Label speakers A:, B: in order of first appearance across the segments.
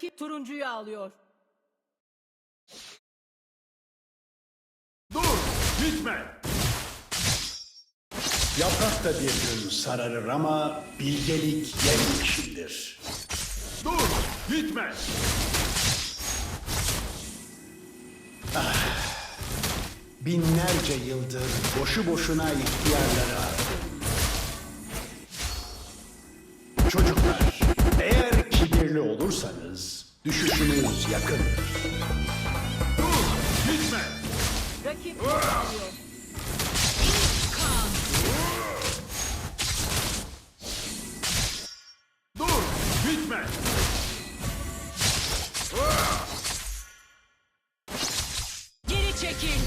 A: Ki turuncuyu alıyor.
B: Dur! Gitme!
C: Yaprak da bir gün sararır ama bilgelik yemyeşildir.
B: Dur! Gitme!
C: Binlerce yıldır boşu boşuna ihtiyarları aradım. Çocuklar, kibirli olursanız düşüşünüz yakındır.
B: Dur! Gitme!
A: Rakip.
B: Dur! Gitme!
A: Geri çekil.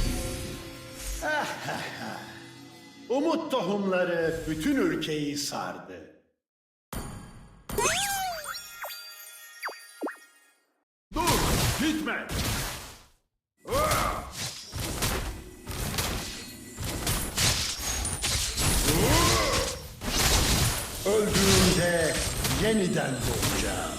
C: Umut tohumları bütün ülkeyi sardı. Öldüğümde yeniden doğacağım.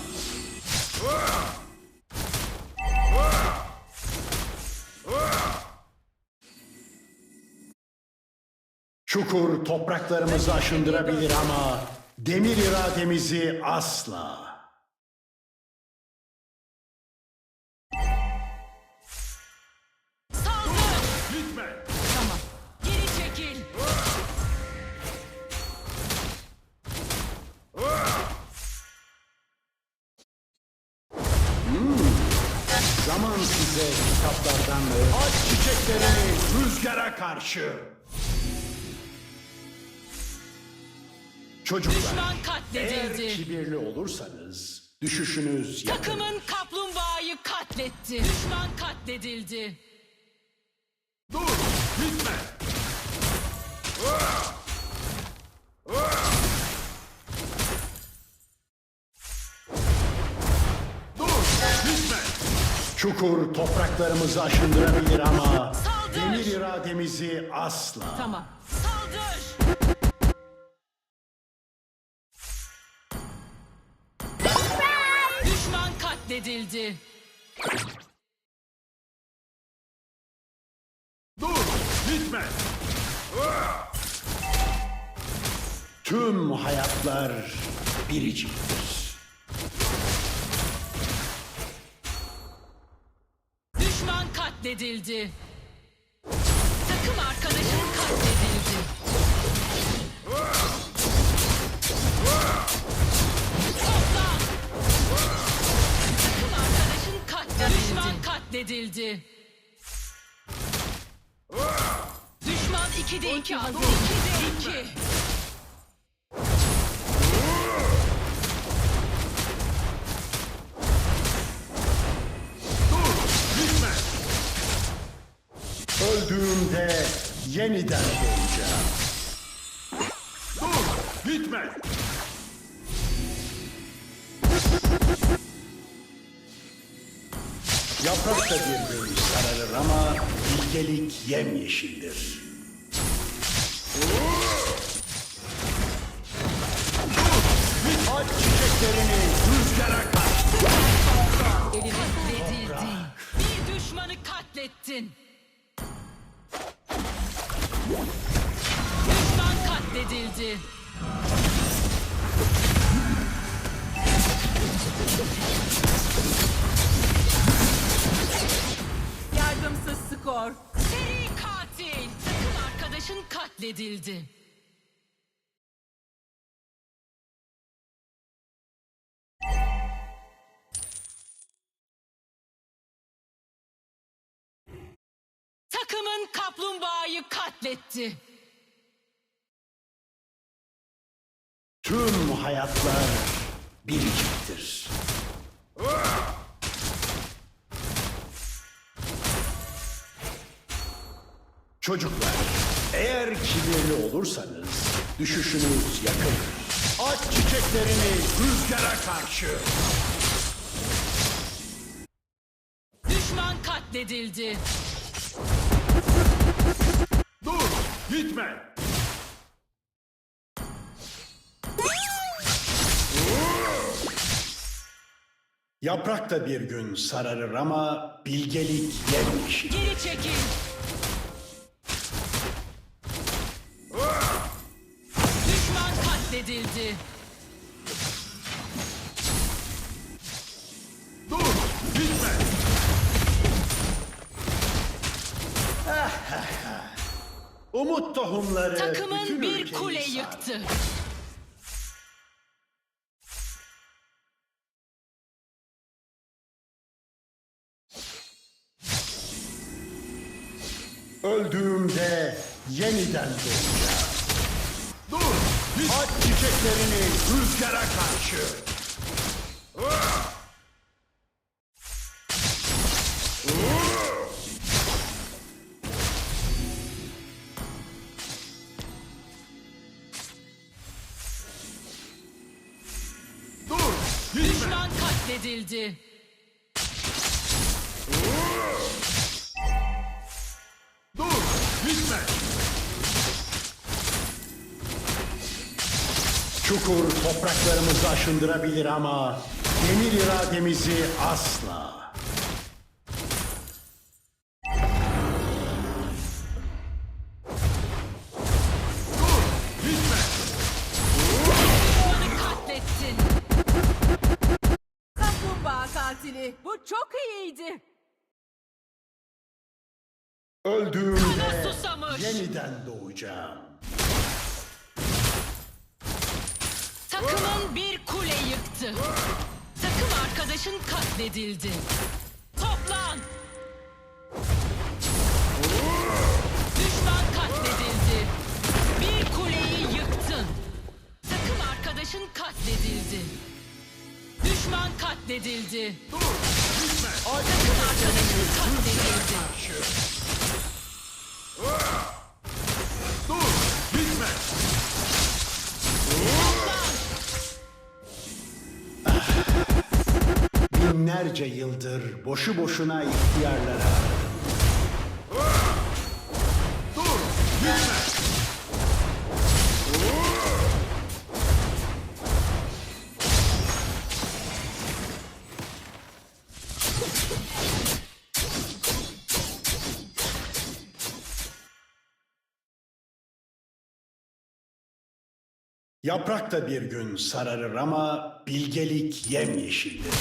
C: Çukur topraklarımızı aşındırabilir ama demir irademizi asla. Size kitaplardan aç çiçeklerini rüzgara karşı. Çocuklar,
A: Düşman
C: eğer
A: katledildi.
C: kibirli olursanız düşüşünüz yakın.
A: Takımın kaplumbağayı katletti. Düşman katledildi.
B: Dur! Gitme! Dur!
C: Çukur topraklarımızı aşındırabilir ama
A: Saldır!
C: demir irademizi asla.
A: Tamam. Saldır. Düşman katledildi.
B: Dur! Gitme!
C: Tüm hayatlar biriciktir.
A: Katledildi. Takım arkadaşın katledildi. Toplan. Takım arkadaşın katledildi. Düşman katledildi. Düşman 2'de 2 hazır. 2'de 2.
C: yeniden doğacağım.
B: Dur! Gitme!
C: Yaprak da bir gün sararır ama bilgelik yemyeşildir. Aç çiçeklerini rüzgara karşı.
A: Katledildin. Bir düşmanı katlettin. Katledildi. Yardımsız skor. Seri katil. Takım arkadaşın katledildi. Takımın kaplumbağayı katletti.
C: Tüm hayatlar biriciktir. Çocuklar, eğer kibirli olursanız düşüşünüz yakındır. Aç çiçeklerini rüzgara karşı.
A: Düşman katledildi.
B: Dur! Gitme!
C: Yaprak da bir gün sararır ama bilgelik yemyeşil.
A: Geri çekil. Düşman katledildi.
B: Dur! Gitme!
C: Umut tohumları bütün
A: Takımın bir
C: ülkeyi
A: kule
C: sardı.
A: yıktı.
C: Öldüğümde yeniden doğacağım.
B: Dur!
C: At çiçeklerini rüzgara karşı.
B: Dur! Gitme!
A: Düşman katledildi.
C: Çukur topraklarımızı aşındırabilir ama demir irademizi asla.
D: Katili. Bu çok iyiydi.
C: Öldüğümde
A: susamış.
C: yeniden doğacağım.
A: Takımın bir kule yıktı. Takım arkadaşın katledildi. Toplan. Düşman katledildi. Bir kuleyi yıktın. Takım arkadaşın katledildi. Düşman katledildi.
B: Dur! Gitme!
A: Takım arkadaşın katledildi.
B: Dur! Gitme!
C: Binlerce yıldır boşu boşuna ihtiyarlara Yaprak da bir gün sararır ama bilgelik yemyeşildir.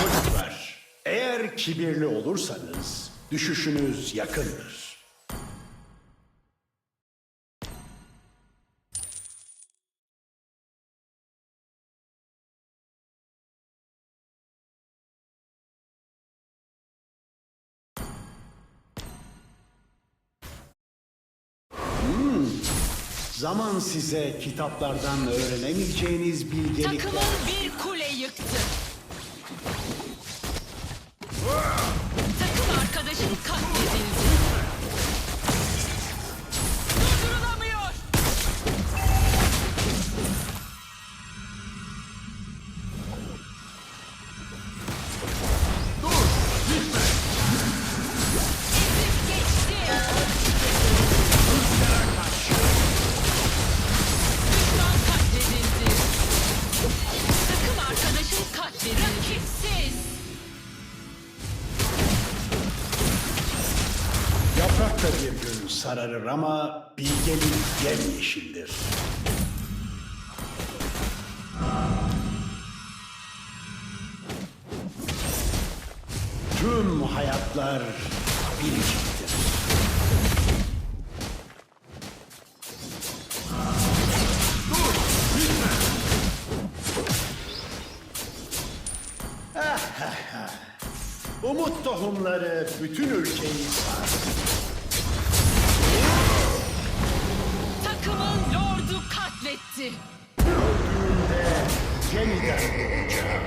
C: Çocuklar, eğer kibirli olursanız düşüşünüz yakındır. Zaman size kitaplardan öğrenemeyeceğiniz bilgelikler...
A: Takımın bir kule yıktı.
C: Sararır ama bilgelik yemyeşildir. Tüm hayatlar biriciktir.
B: Dur! Gitme!
C: Umut tohumları bütün ülkeyi sardı.
A: Katletti.
C: Öldüğümde yeniden doğacağım.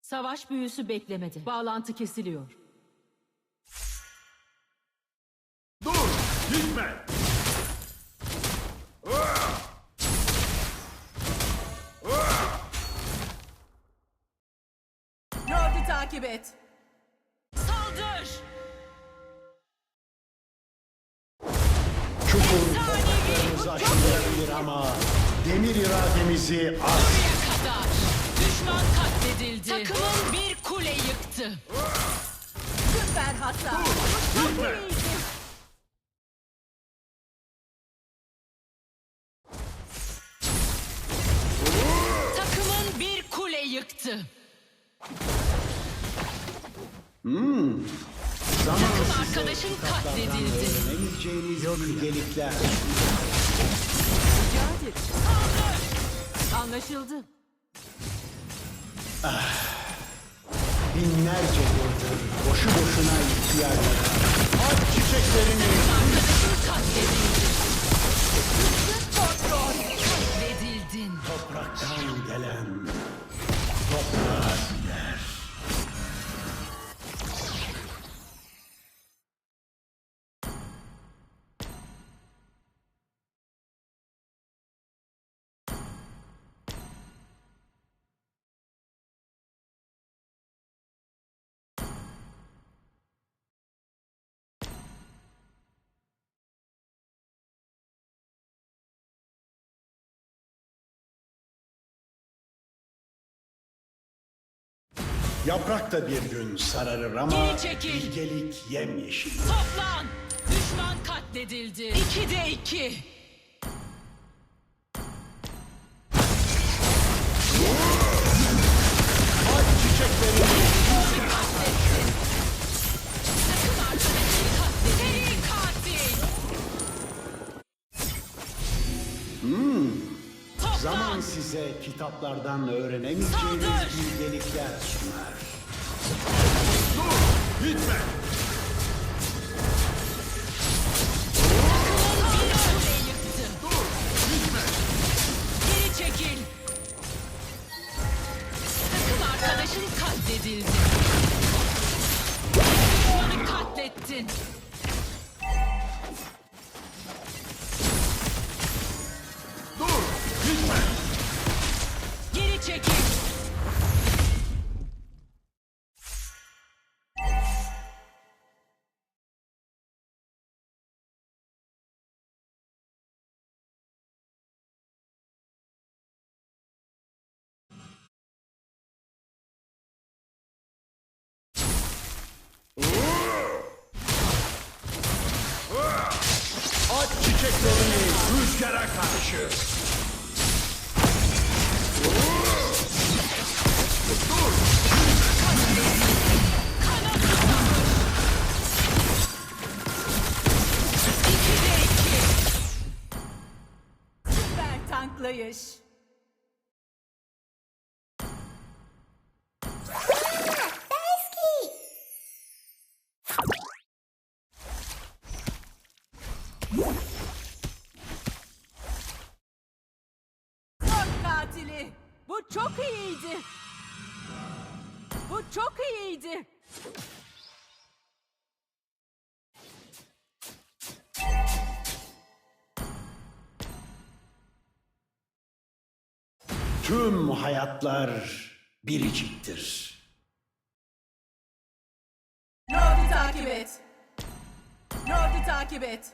D: Savaş büyüsü beklemedi. Bağlantı kesiliyor. Takip et.
A: Saldır.
C: Çukur topraklarımızı aşındırabilir ama demir irademizi az.
A: Buraya kadar. Düşman katledildi. Takımın bir kule yıktı.
D: Süper hata. İyiydi.
A: Takımın bir kule yıktı.
C: Zaman
A: Takım arkadaşın katledildi.
C: öğrenemeyeceğiniz bilgelikler.
D: Rica. Anlaşıldı.
C: Binlerce yıldır boşu boşuna ihtiyarlara. Aç çiçeklerini.
A: Arkadaşın katledildi.
D: Kontrol.
A: Katledildin.
C: Topraktan gelen toprağa Yaprak da bir gün sararır ama
A: Geri çekil.
C: bilgelik yemyeşil.
A: Toplan. Düşman katledildi. İkide iki.
C: Size kitaplardan öğrenemeyeceğiniz
A: Saldır.
C: bilgelikler sunar.
B: Dur. Gitme.
A: Geri çekil.
C: Aç.
B: Rüzgara karşı.
D: Lord katili. Bu çok iyiydi. Bu çok iyiydi.
C: Tüm hayatlar biriciktir.
D: Lord'u takip et. Lord'u takip et.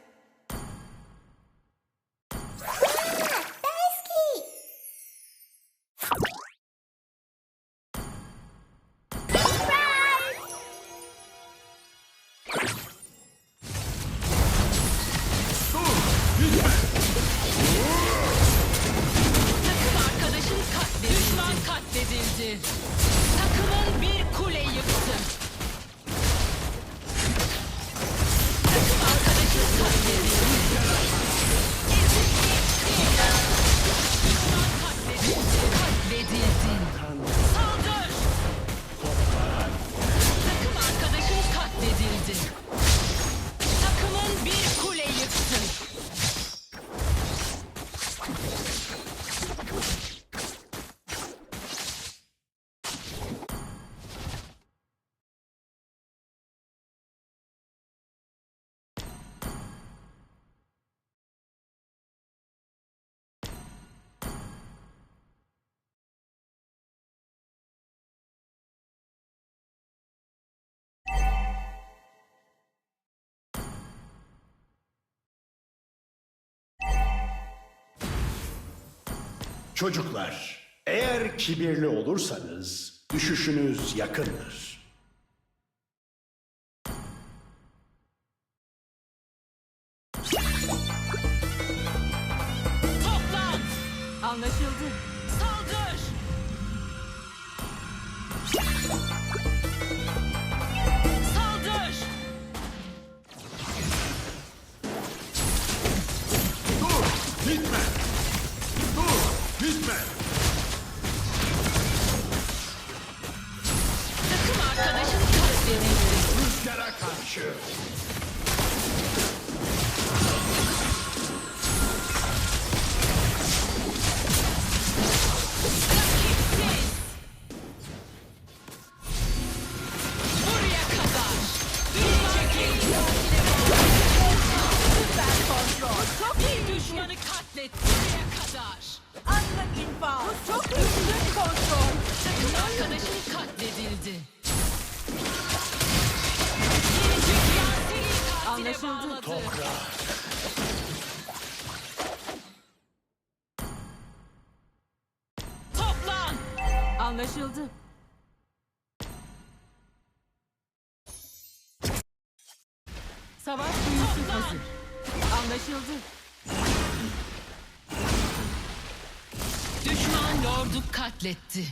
C: Çocuklar, eğer kibirli olursanız düşüşünüz yakındır.
D: Toplan.
A: Anlaşıldı. Savaş büyüsü hazır. Anlaşıldı.
D: Düşman lordu katletti.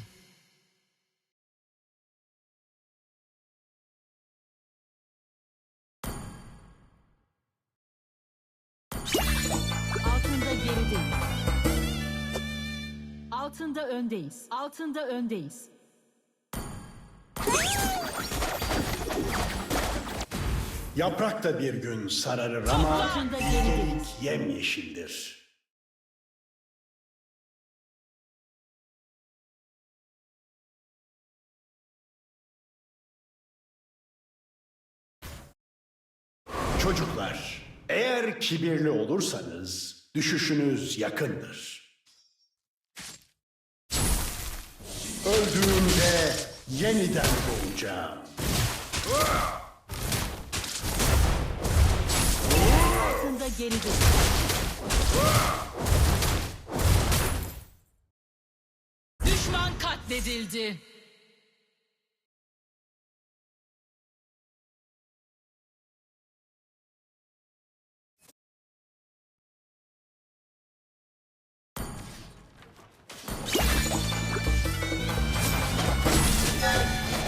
A: Altında gerideyiz. Altında öndeyiz. Altında öndeyiz.
C: Yaprak da bir gün sararır ama
A: gerideyiz.
C: yemyeşildir. Çocuklar, eğer kibirli olursanız düşüşünüz yakındır. Öldüğümde yeniden doğacağım.
A: Altında gerideyiz.
D: Düşman katledildi.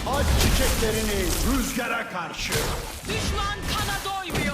C: Aç çiçeklerini
E: Rüzgara karşı!
D: Düşman kana doymuyor.